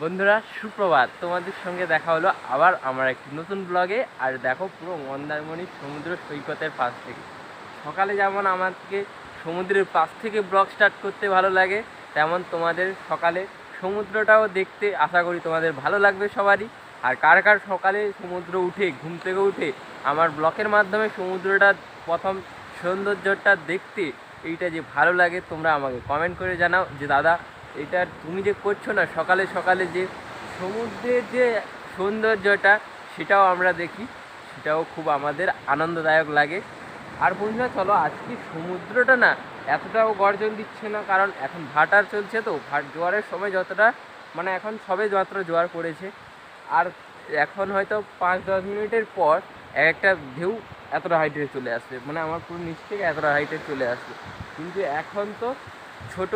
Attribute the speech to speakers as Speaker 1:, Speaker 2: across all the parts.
Speaker 1: বন্ধুরা, সুপ্রভাত। তোমাদের সঙ্গে দেখা হলো আবার আমার একটি নতুন ব্লগে। আর দেখো, পুরো মন্দারমণি সমুদ্র সৈকতের পাশ থেকে। সকালে যেমন আমাকে সমুদ্রের পাশ থেকে ব্লগ স্টার্ট করতে ভালো লাগে, তেমন তোমাদের সকালে সমুদ্রটাও দেখতে আশা করি তোমাদের ভালো লাগবে সবারই। আর কার কার সকালে সমুদ্র উঠে, ঘুম থেকে উঠে আমার ব্লকের মাধ্যমে সমুদ্রটা প্রথম সৌন্দর্যটা দেখতে এইটা যে ভালো লাগে, তোমরা আমাকে কমেন্ট করে জানাও যে, দাদা এটা তুমি যে করছ না, সকালে সকালে যে সমুদ্রের যে সৌন্দর্যটা, সেটাও আমরা দেখি, সেটাও খুব আমাদের আনন্দদায়ক লাগে। আর বন্ধুরা, চলো আজকে সমুদ্রটা না এতটাও গর্জন দিচ্ছে না, কারণ এখন ভাটার চলছে তো, ভাট জোয়ারের সময় যতটা মানে এখন সবে মাত্র জোয়ার পড়েছে। আর এখন হয়তো পাঁচ দশ মিনিটের পর এক একটা ঢেউ এতটা হাইটে চলে আসবে মানে আমার পুরো নিচ থেকে এতটা হাইটে চলে আসবে। কিন্তু এখন তো ছোট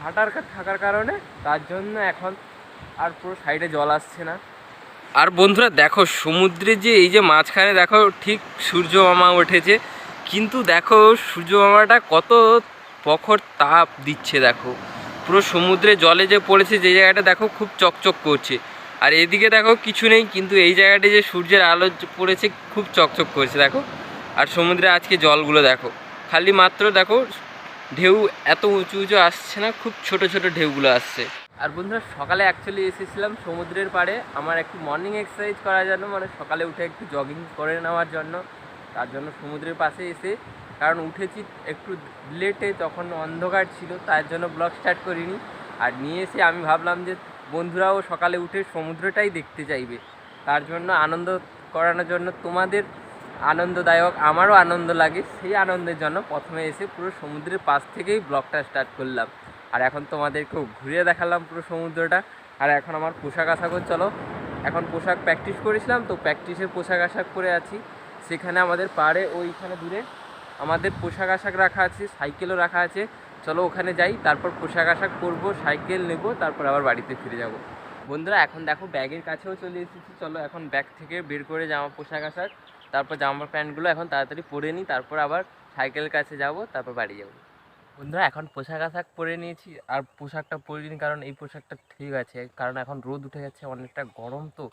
Speaker 1: ভাটার থাকার কারণে তার জন্য এখন আর পুরো সাইডে জল আসছে না। আর বন্ধুরা, দেখো, সমুদ্রে যে এই যে মাঝখানে, দেখো, ঠিক সূর্য মামা উঠেছে, কিন্তু দেখো সূর্য মামাটা কত প্রখর তাপ দিচ্ছে, দেখো। পুরো সমুদ্রে জলে যে পড়েছে, যে জায়গাটা, দেখো, খুব চকচক করছে। আর এদিকে, দেখো, কিছু নেই, কিন্তু এই জায়গাটা যে সূর্যের আলো পড়েছে, খুব চকচক করছে, দেখো। আর সমুদ্রে আজকে জলগুলো, দেখো। খালি মাত্র, দেখো ঢেউ এত উঁচু উঁচু আসছে না, খুব ছোট ছোট ঢেউগুলো আসছে। আর বন্ধুরা, সকালে অ্যাকচুয়ালি এসেছিলাম সমুদ্রের পাড়ে। আমার একটু মর্নিং এক্সারসাইজ করার জন্য মানে সকালে উঠে একটু জগিং করে নেওয়ার জন্য। তার জন্য সমুদ্রের পাশে এসে, কারণ উঠেছি একটু লেটে তখন অন্ধকার ছিল, তার জন্য ব্লগ স্টার্ট করিনি। আর নিয়ে এসে আমি ভাবলাম যে, বন্ধুরাও সকালে উঠে সমুদ্রটাই দেখতে চাইবে। তার জন্য আনন্দ করানোর জন্য তোমাদের আনন্দদায়ক, আমারও আনন্দ লাগে। সেই আনন্দের জন্য প্রথমে এসে পুরো সমুদ্রের পাশ থেকেই ব্লগটা স্টার্ট করলাম। আর এখন তোমাদেরকেও ঘুরিয়ে দেখালাম পুরো সমুদ্রটা। আর এখন আমার পোশাক আশাক চলো, এখন পোশাক প্র্যাকটিস করেছিলাম, তো প্র্যাকটিসের পোশাক আশাক পরে আছি। সেখানে আমাদের পাড়ে ওইখানে দূরে আমাদের পোশাক আশাক রাখা আছে সাইকেলও রাখা আছে। চলো ওখানে যাই, তারপর পোশাক আশাক পরবো সাইকেল নেব, তারপর আবার বাড়িতে ফিরে যাব। বন্ধুরা, এখন দেখো ব্যাগের কাছেও চলে এসেছি। চলো এখন ব্যাগ থেকে বের করে জামা, পোশাক আশাক। তারপর জামা প্যান্টগুলো এখন তাড়াতাড়ি পরে নিই, তারপর আবার সাইকেলের কাছে যাব, তারপর বাড়ি যাব। বন্ধুরা, এখন পোশাক আশাক পরে নিয়েছি, আর পোশাকটা পরে নিই কারণ এই পোশাকটা ঠিক আছে, কারণ এখন রোদ উঠে গেছে, অনেকটা গরম তো,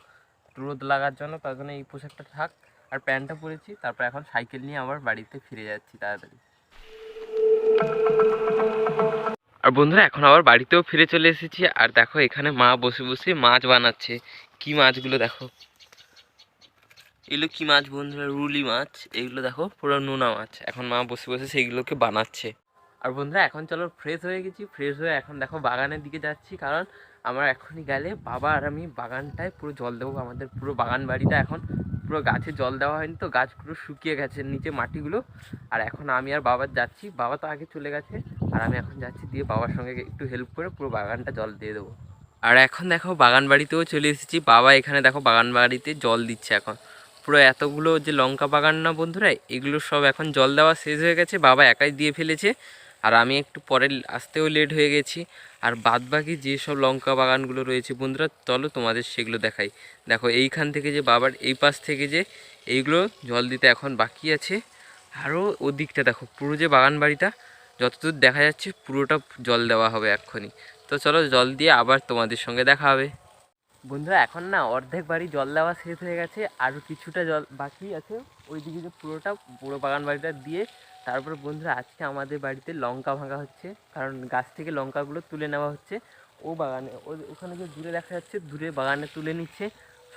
Speaker 1: রোদ লাগার জন্য, তার জন্য এই পোশাকটা থাক। আর প্যান্টটা পরেছি, তারপর এখন সাইকেল নিয়ে আবার বাড়িতে ফিরে যাচ্ছি তাড়াতাড়ি। আর বন্ধুরা, এখন আবার বাড়িতেও ফিরে চলে এসেছি, আর দেখো এখানে মা বসে বসে মাছ বানাচ্ছে। কি মাছগুলো দেখো? এগুলো কি মাছ বন্ধুরা, রুলি মাছ, এগুলো দেখো, পুরো নোনা মাছ। এখন মা বসে বসে সেইগুলোকে বানাচ্ছে। আর বন্ধুরা, এখন চলো ফ্রেশ হয়ে গেছি ফ্রেশ হয়ে এখন দেখো বাগানের দিকে যাচ্ছি, কারণ আমরা এখনই গেলে বাবা আর আমি বাগানটায় পুরো জল দেবো, আমাদের পুরো বাগান বাড়িটা এখন পুরো গাছে জল দেওয়া হয়নি তো গাছ পুরো শুকিয়ে গেছে নিচে মাটিগুলো। আর এখন আমি আর বাবার যাচ্ছি, বাবা তো আগে চলে গেছে, আর আমি এখন যাচ্ছি দিয়ে বাবার সঙ্গে একটু হেল্প করে পুরো বাগানটা জল দিয়ে দেবো। আর এখন দেখো বাগান বাড়িতেও চলে এসেছি, বাবা এখানে দেখো বাগান বাড়িতে জল দিচ্ছে এখন। পুরো এতগুলো যে লঙ্কা বাগান না বন্ধুরা, এগুলো সব এখন জল দেওয়া শেষ হয়ে গেছে, বাবা একাই দিয়ে ফেলেছে। আর আমি একটু পরে আসতেও লেট হয়ে গেছি। আর বাদবাকি যেসব লঙ্কা বাগানগুলো রয়েছে বন্ধুরা, চলো তোমাদের সেগুলো দেখাই। দেখো এইখান থেকে যে বাবার এই পাশ থেকে যে এইগুলো জল দিতে এখন বাকি আছে। আরও ওদিকটা দেখো, পুরো যে বাগান বাড়িটা, যতদূর দেখা যাচ্ছে পুরোটা জল দেওয়া হবে এক্ষুনি। তো চলো জল দিয়ে আবার তোমাদের সঙ্গে দেখা হবে। বন্ধুরা, এখন না অর্ধেক বাড়ি জল দেওয়া শেষ হয়ে গেছে আরও কিছুটা জল বাকি আছে। ওইদিকে যে পুরোটা, পুরো বাগান বাড়িটা দিয়ে, তারপরে বন্ধুরা আজকে আমাদের বাড়িতে লঙ্কা ভাঙা হচ্ছে, কারণ গাছ থেকে লঙ্কাগুলো তুলে নেওয়া হচ্ছে ও বাগানে। ও- ওখানে যে দূরে দেখা যাচ্ছে, দূরে বাগানে তুলে নিচ্ছে,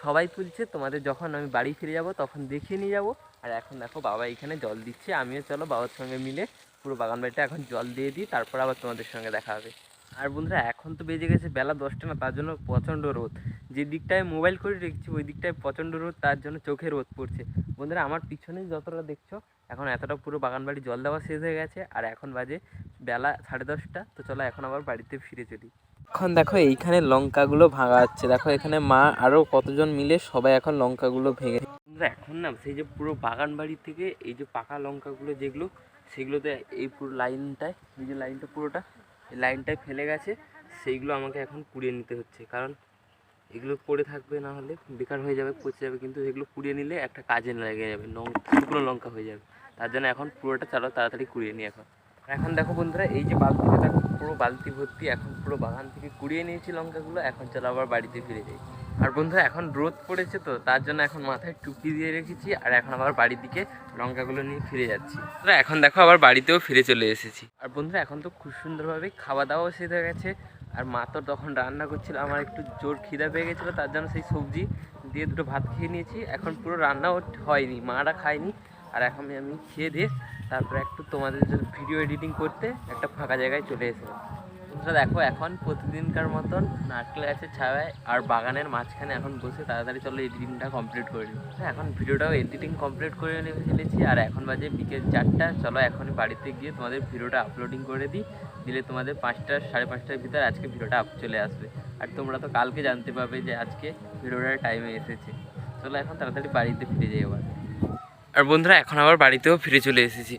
Speaker 1: সবাই তুলছে, তোমাদের যখন আমি বাড়ি ফিরে যাব তখন দেখিয়ে নিয়ে যাব। আর এখন দেখো বাবা এখানে জল দিচ্ছে, আমিও চলো বাবার সঙ্গে মিলে পুরো বাগান বাড়িটা এখন জল দিয়ে দিই, তারপর আবার তোমাদের সঙ্গে দেখা হবে। আর বন্ধুরা, এখন তো বেজে গেছে বেলা দশটা না, তার জন্য প্রচণ্ড রোদ। যে দিকটায় মোবাইল করে রেখেছি, ওই দিকটায় প্রচণ্ড রোদ, তার জন্য চোখে রোদ পড়ছে। বন্ধুরা, আমার পিছনে যতটা দেখছ, এখন এতটা পুরো বাগান বাড়ি জল দেওয়া শেষ হয়ে গেছে, আর এখন বাজে বেলা সাড়ে দশটা। তো চলো, এখন আবার বাড়িতে ফিরে চলি। এখন দেখো, এইখানে লঙ্কাগুলো ভাঙা হচ্ছে। দেখো, এখানে মা আরও কতজন মিলে সবাই এখন লঙ্কাগুলো ভেঙে বন্ধুরা, এখন না সেই যে পুরো বাগান বাড়ি থেকে এই যে পাকা লঙ্কাগুলো যেগুলো, সেগুলোতে এই পুরো লাইনটায় এই যে লাইনটা পুরোটা লাইনটায় ফেলে গেছে, সেইগুলো আমাকে এখন কুড়িয়ে নিতে হচ্ছে। কারণ এগুলো পড়ে থাকবে, না হলে বেকার হয়ে যাবে, পচে যাবে। কিন্তু এগুলো কুড়িয়ে নিলে একটা কাজে লেগে যাবে লঙ্কা লঙ্কা হয়ে যাবে। তার জন্য এখন পুরোটা চালো, তাড়াতাড়ি কুড়িয়ে নিই এখন। এখন দেখো বন্ধুরা, এই যে বালতিটা দেখো পুরো বালতি ভর্তি, এখন পুরো বাগান থেকে কুড়িয়ে নিয়েছি লঙ্কাগুলো, এখন চলো আবার বাড়িতে ফিরে যাই। আর বন্ধুরা, এখন রোদ পড়েছে তো, তার জন্য এখন মাথায় টুপি দিয়ে রেখেছি, আর এখন আবার বাড়ির দিকে লঙ্কাগুলো নিয়ে ফিরে যাচ্ছি। এখন দেখো আবার বাড়িতেও ফিরে চলে এসেছি। আর বন্ধুরা, এখন তো খুব সুন্দরভাবে খাওয়া দাওয়াও শেষ হয়ে গেছে, আর মা তো তখন রান্না করছিল, আমার একটু জোর খিদা পেয়ে গেছিল, তার জন্য সেই সবজি দিয়ে দুটো ভাত খেয়ে নিয়েছি, এখন পুরো রান্নাও হয়নি, মারা খায়নি, আর এখন আমি খেয়ে দিয়ে তারপরে একটু তোমাদের জন্য ভিডিও এডিটিং করতে একটা ফাঁকা জায়গায় চলে এসেছিলাম বন্ধুরা দেখো এখন প্রতিদিনকার মতন নারকেল গাছের ছায়ায় আর বাগানের মাঝখানে এখন বসে তাড়াতাড়ি চলো এডিটিংটা কমপ্লিট করে নিই। হ্যাঁ, এখন ভিডিওটাও এডিটিং কমপ্লিট করে নিয়ে ফেলেছি। আর এখন বাজে বিকেল চারটা। চলো এখন বাড়িতে গিয়ে তোমাদের ভিডিওটা আপলোডিং করে দিই। দিলে তোমাদের পাঁচটা সাড়ে পাঁচটার ভিতরে আজকে ভিডিওটা আপ চলে আসবে। আর তোমরা তো কালকে জানতে পারবে যে আজকে ভিডিওটার টাইমে এসেছে। চলো এখন তাড়াতাড়ি বাড়িতে ফিরে যাই আবার আর বন্ধুরা এখন আবার বাড়িতেও ফিরে চলে এসেছি।